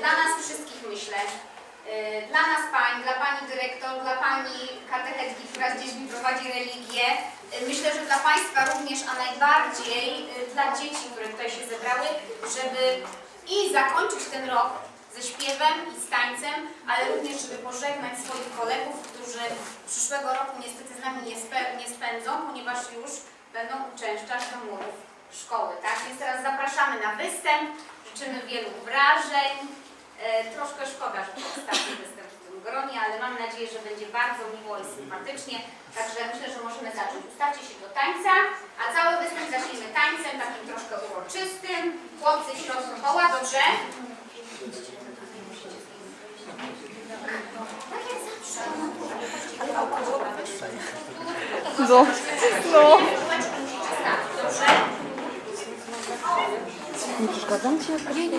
dla nas wszystkich myślę, y, dla nas pań, dla pani dyrektor, dla pani katechetki, która z dziećmi prowadzi religię, y, myślę, że dla państwa również, a najbardziej y, dla dzieci, które tutaj się zebrały, żeby i zakończyć ten rok ze śpiewem i z tańcem, ale również, żeby pożegnać swoich kolegów, którzy przyszłego roku niestety z nami nie, nie spędzą, ponieważ już będą uczęszczać do murów szkoły, tak? Więc teraz zapraszamy na występ, życzymy wielu wrażeń. E, troszkę szkoda, że ostatni występ w tym gronie, ale mam nadzieję, że będzie bardzo miło i sympatycznie. Także myślę, że możemy zacząć. Ustawcie się do tańca, a cały występ zaczniemy tańcem takim troszkę uroczystym. Chłopcy środku koła, dobrze? Tak jak zawsze. No, no. Dobrze? Мишка, там все крылья.